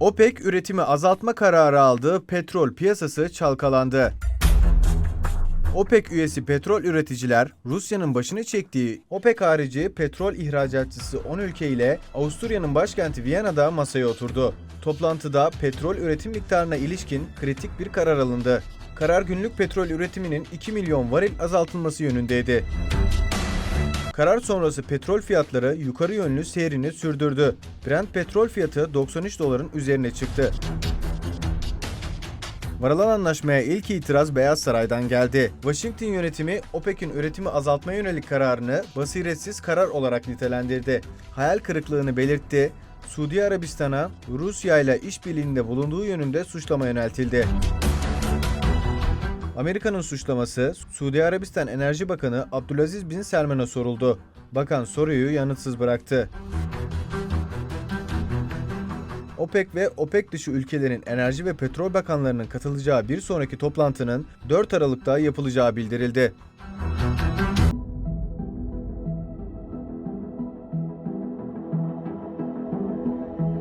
OPEC üretimi azaltma kararı aldı, petrol piyasası çalkalandı. OPEC üyesi petrol üreticiler, Rusya'nın başını çektiği OPEC harici petrol ihracatçısı 10 ülke ile Avusturya'nın başkenti Viyana'da masaya oturdu. Toplantıda petrol üretim miktarına ilişkin kritik bir karar alındı. Karar günlük petrol üretiminin 2 milyon varil azaltılması yönündeydi. Karar sonrası petrol fiyatları yukarı yönlü seyrini sürdürdü. Brent petrol fiyatı 93 doların üzerine çıktı. Varılan anlaşmaya ilk itiraz Beyaz Saray'dan geldi. Washington yönetimi OPEC'in üretimi azaltmaya yönelik kararını basiretsiz karar olarak nitelendirdi. Hayal kırıklığını belirtti. Suudi Arabistan'a Rusya ile işbirliğinde bulunduğu yönünde suçlama yöneltildi. Amerika'nın suçlaması Suudi Arabistan Enerji Bakanı Abdülaziz Bin Selman'a soruldu. Bakan soruyu yanıtsız bıraktı. OPEC ve OPEC dışı ülkelerin enerji ve petrol bakanlarının katılacağı bir sonraki toplantının 4 Aralık'ta yapılacağı bildirildi.